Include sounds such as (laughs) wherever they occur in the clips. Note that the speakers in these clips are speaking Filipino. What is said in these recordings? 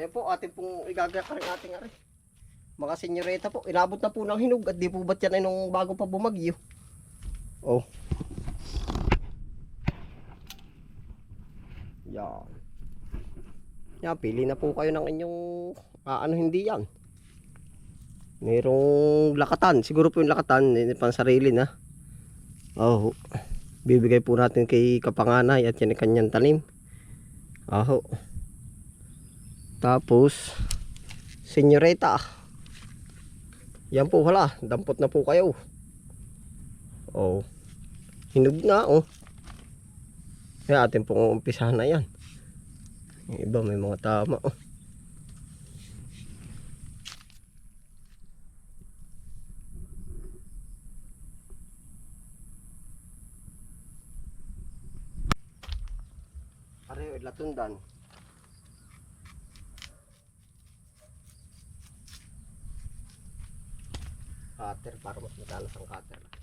Ayan po, ating pong igagaya ka rin ating ari. Mga senyoreta po, inabot na po ng hinog at di po ba't yan ay nung bago pa bumagyo. Oh. Yan. Yan, pili na po kayo ng inyong, ah, ano hindi yan. Mayroong lakatan, siguro po yung lakatan, hindi pang sarili na. Oh, bibigay po natin kay kapanganay at yan kanyang tanim. Aho. Tapos, senyoreta. Yan po wala, dampot na po kayo. Oh. Hinog na oh. Kaya atin pong umpisahan na yan. Yung iba may mga tama oh. Pareho, latundan. Cutter para mas matalas ang cutter.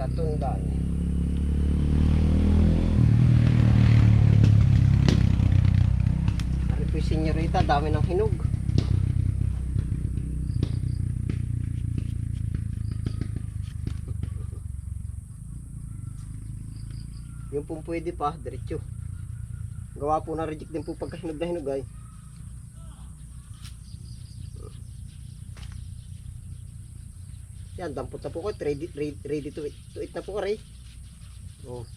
Latundan. Ano po yung senyorita, dami ng hinog. Yung pong pwede pa, diretso. Gawa po na reject din po pagka hinog na hinog ay. Yan, dampot na po ko. Ready, ready, ready to, eat, to eat na po ka, Ray. Oh.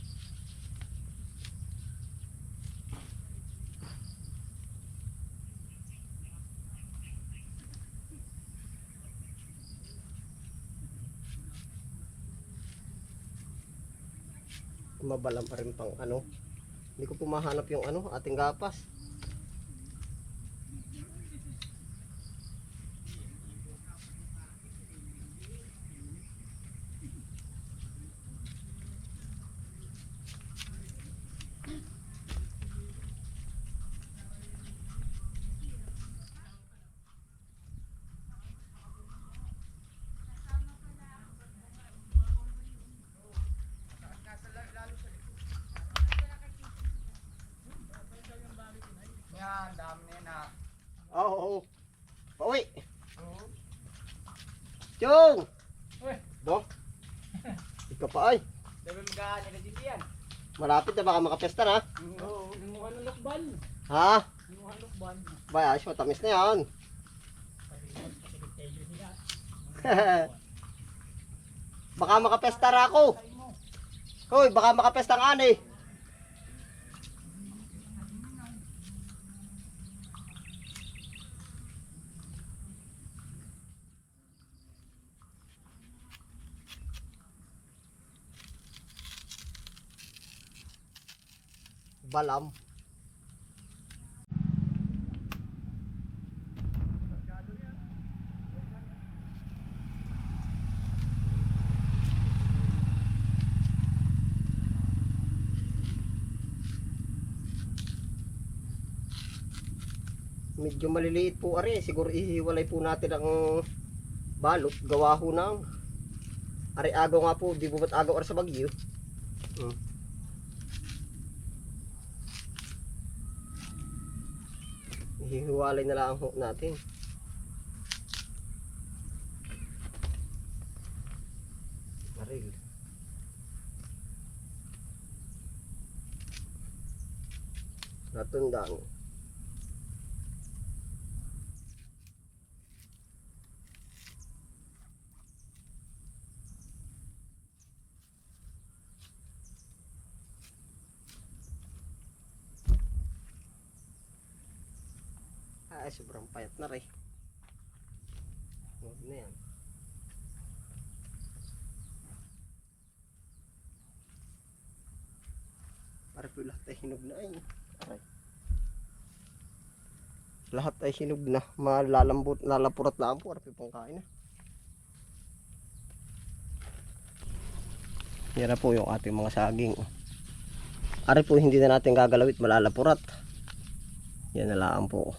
Mabalang pa rin pang ano. Hindi ko pumahanap yung ano, ating gapas. Oh, oh. Pauwi. Chong! Uy. Bo? Ikaw pa ay. Dami mag-aan nila dito yan. Malapit na baka makapesta na. Oo, lumuha ng lokban. Ha? Lumuha ng lokban. Bay, ayos matamis na yan. (laughs) baka makapesta ra ako. Hoy, baka makapesta ang ani. Balam. Medyo maliliit po ari, siguro ihiwalay po natin ang balot, gawa ho ng ari agaw nga po, di po ba't agaw ari sa bagyo? Hmm. Ihiwalay na lang ho natin. Baril. Natundang. Ay, sobrang payat na rin. Huwag na yan. Para po lahat ay hinog na ay. Aray. Lahat ay hinog na. Malalambot, lalapurat lang po. Para po pang kain na. Yan na po yung ating mga saging. Ari po hindi na natin gagalawit malalapurat. Yan na lang po.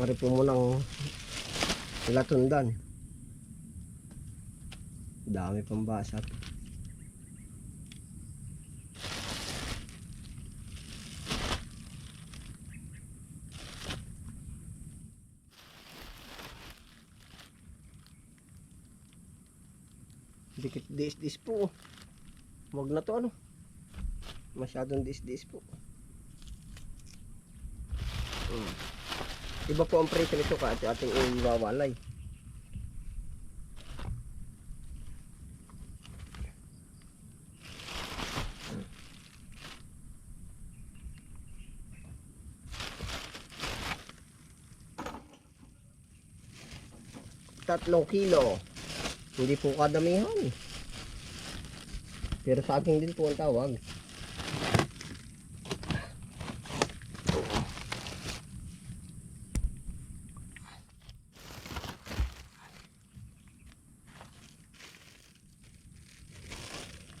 Ari po munang latundan. Dami pang basat. Dikit dis-dis po. Wag na to ano. Masyadong dis-dis po. Hmm. Iba po ang presyo nito ka at ating iwawalay. Tatlong kilo. Hindi po kadamihan. Pero sa akin din po ang tawag.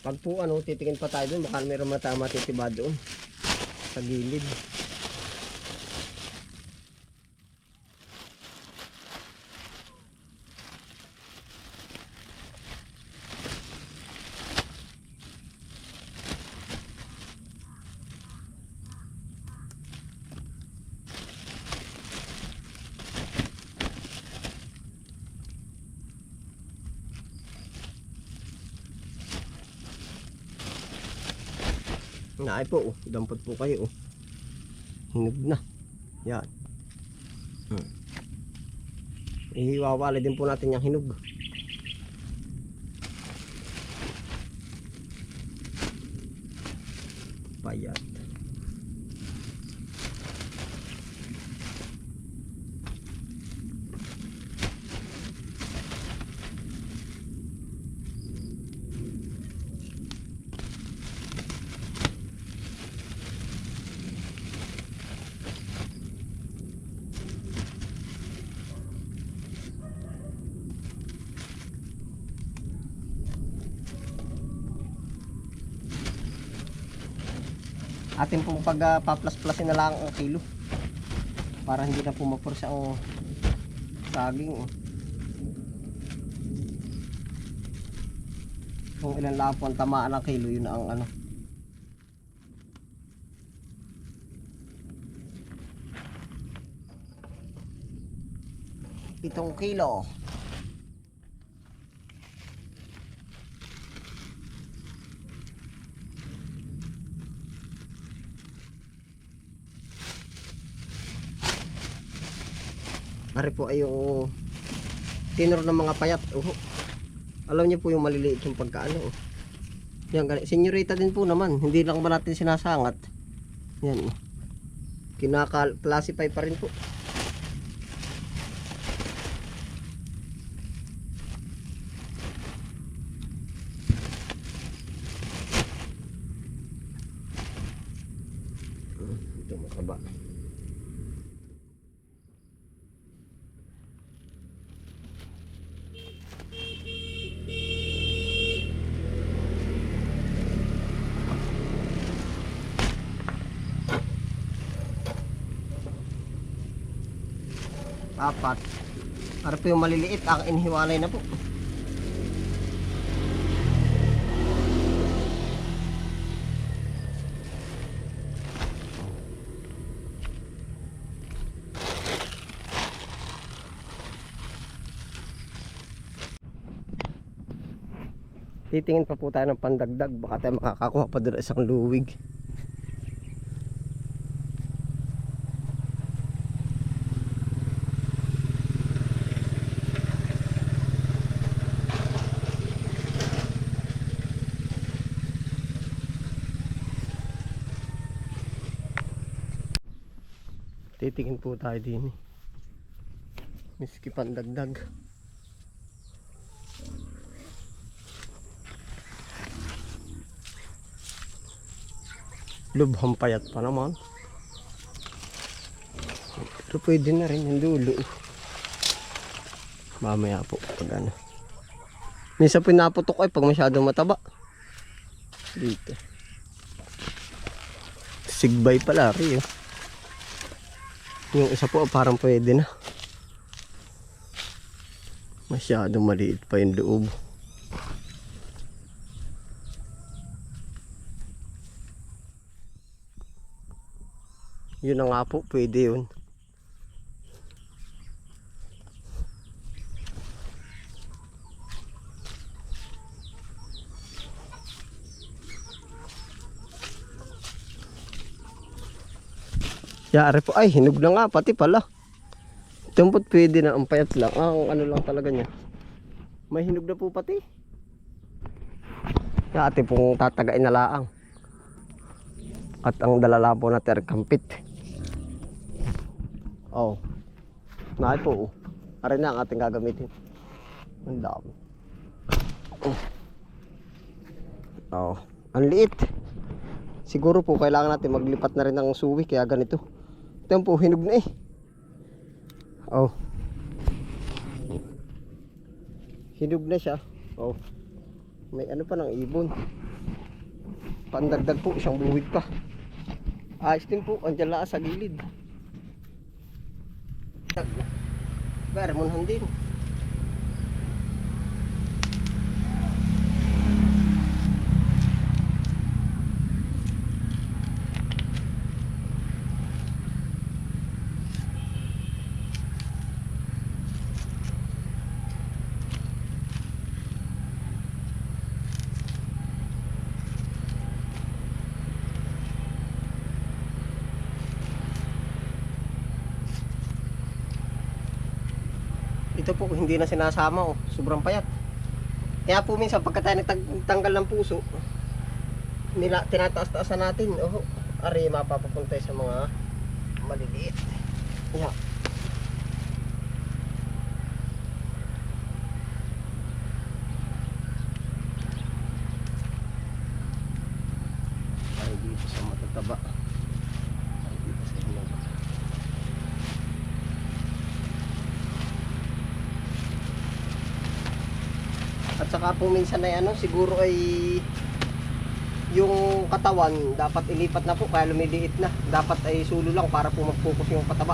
Pag po ano, titingin pa tayo doon, baka mayroon matama titiba doon. Sa gilid. Naay po, oh. dampot po kayo. Oh. Hinog na. Yan. Hmm. Ihiwawala din po natin yung hinog. Payat. Atin pong pag uh, na lang ang kilo. Para hindi na po mapursa ang saging. oh. Kung ilan lang po ang tamaan ng kilo, yun ang ano. Pitong kilo. Ari po ay yung tinor ng mga payat. Oh. Alam niyo po yung maliliit yung pagkaano. Oh. Yan, gani- senyorita din po naman. Hindi lang ba natin sinasangat. Yan. oh. Kinaka-classify pa rin po. apat. Para po yung maliliit ang inhiwalay na po. Titingin pa po tayo ng pandagdag. Baka tayo makakakuha pa doon isang luwig. Titingin po tayo din. eh. Miski pandagdag. Lubhang payat pa naman. Pero pwede na rin yung dulo. Mamaya po pag ano. Minsan pinaputok ay pag masyadong mataba. Dito. Sigbay pala rin oh. Yung isa po parang pwede na. Masyadong maliit pa yung loob. Yun na nga po, pwede yun. Yari po, ay hinog na nga pati pala. Tumpot pwede na, ang payat lang. Ah, ang ano lang talaga niya. May hinog na po pati. Yati pong tatagain na laang. At ang dalala po na terkampit. Oh. Naay po. Oh. Aray na ang ating gagamitin. Ang dami. Oh. Oh. Ang liit. Siguro po kailangan natin maglipat na rin ng suwi kaya ganito. Ito po hinog na eh. Oh. Hinog na siya. Oh. May ano pa ng ibon. Pandagdag po isang buwig pa. Ayos din po, andyan lang sa gilid. Bermonhan din. Ito po hindi na sinasama oh, sobrang payat. Kaya po minsan pagka tayo nagtanggal ng puso, nila tinataas-taasan natin, oh, ari mapapapunta sa mga maliliit. Yeah. Ay dito sa matataba. Ay dito sa inyong At saka po minsan ay ano, siguro ay yung katawan dapat ilipat na po kaya lumiliit na. Dapat ay sulo lang para po mag-focus yung pataba.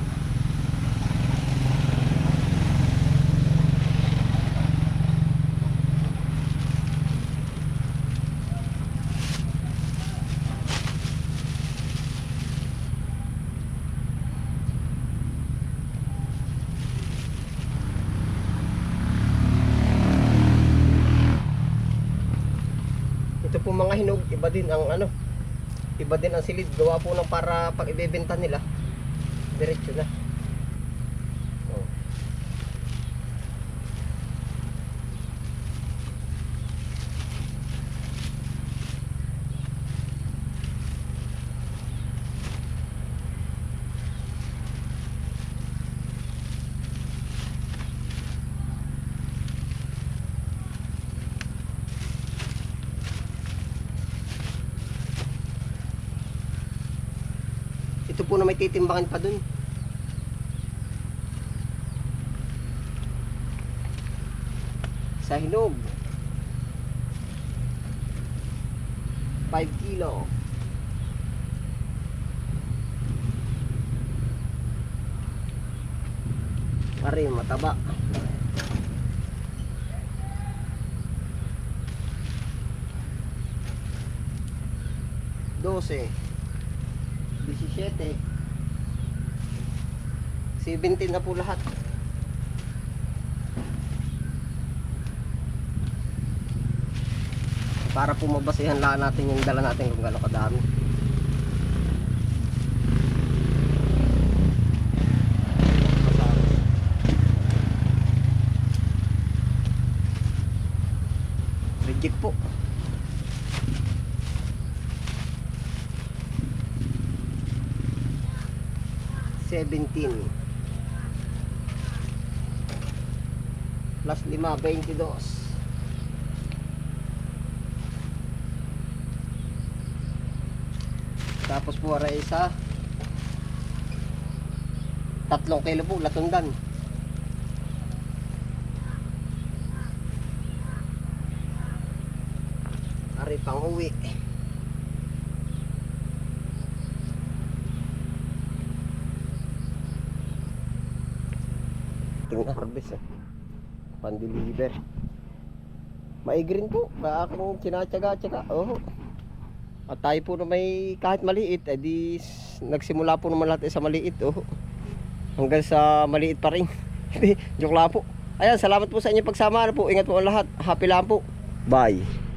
Ito po mga hinog, iba din ang ano, iba din ang silid. Gawa po ng para pag ibebenta nila, diretso na. Po na may titimbangan pa dun. Sa hinog. 5 kilo. Pare, mataba. Dose. 17 17 na po lahat Para po mabasihan lang natin yung dala natin kung gaano kadami. Reject po. Seventeen. Plus lima, 22. Tapos po ara isa. Tatlong kilo po, latundan. Ari pang uwi. Harvest eh. Pan-deliver. Maigrin po. Ba aking tinatsaga-tsaga. Oo. At tayo po na may kahit maliit, eh di nagsimula po naman lahat eh sa maliit. Oh. Hanggang sa maliit pa rin. (laughs) Joke lang po. Ayan, salamat po sa inyong pagsama. Ano po, ingat po ang lahat. Happy lang po. Bye.